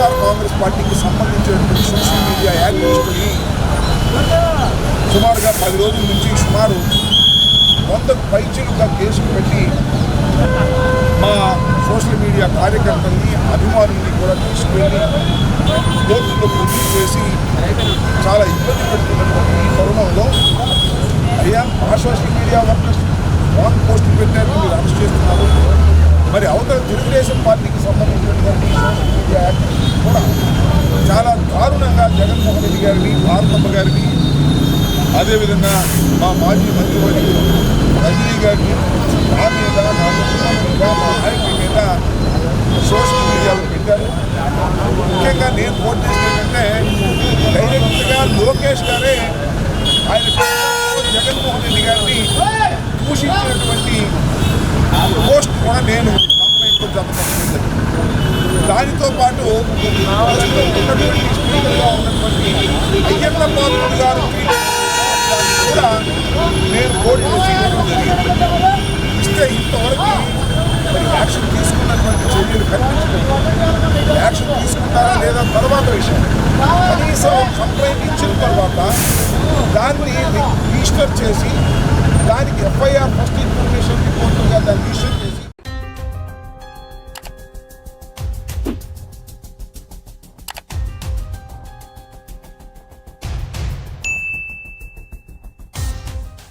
వైఎస్ఆర్ కాంగ్రెస్ పార్టీకి సంబంధించినటువంటి social media యాక్టివిస్టుని సుమారుగా పది రోజుల నుంచి సుమారు వందకు పైచీలుగా కేసులు పెట్టి మా సోషల్ మీడియా కార్యకర్తల్ని అభిమానుల్ని కూడా తీసుకెళ్ళి కోర్టులో పూర్తి చేసి చాలా ఇబ్బంది పెడుతున్నటువంటి ఈ తరుణంలో అయ్యా మా సోషల్ మీడియా వర్కర్స్ వాన్ పోస్టులు పెట్టారు మీరు అరెస్ట్ చేస్తున్నారు. మరి అవతల తెలుగుదేశం పార్టీకి సంబంధించినటువంటి సోషల్ మీడియా యాక్టివిస్ట్ కూడా చాలా దారుణంగా జగన్మోహన్ రెడ్డి గారిని భారతమ్మ గారిని అదేవిధంగా మా మాజీ మంత్రివర్యులు రజనీ గారిని నా మీద నా కుటుంబం మీద మా నాయకుడి మీద సోషల్ మీడియాలో పెట్టారు ముఖ్యంగా నేను పోటీ చేసినట్టే డైరెక్ట్గా లోకేష్ గారే ఆయన జగన్మోహన్ రెడ్డి గారిని దూషించినటువంటి పోస్ట్ దానితో పాటు ప్రస్తుతం ఉన్నటువంటి స్పీకర్గా ఉన్నటువంటి అయ్యన్న పాత్రుడు గారు కూడా నేను కోర్టు నుంచి జరిగింది ఇస్తే ఇంతవరకు మరి యాక్షన్ తీసుకున్నటువంటి చర్యలు కనిపించలేదు యాక్షన్ తీసుకుంటారా లేదా తర్వాత విషయం కనీసం కంప్లైంట్ ఇచ్చిన తర్వాత దాన్ని రిజిస్టర్ చేసి దానికి ఎఫ్ఐఆర్ ఫస్ట్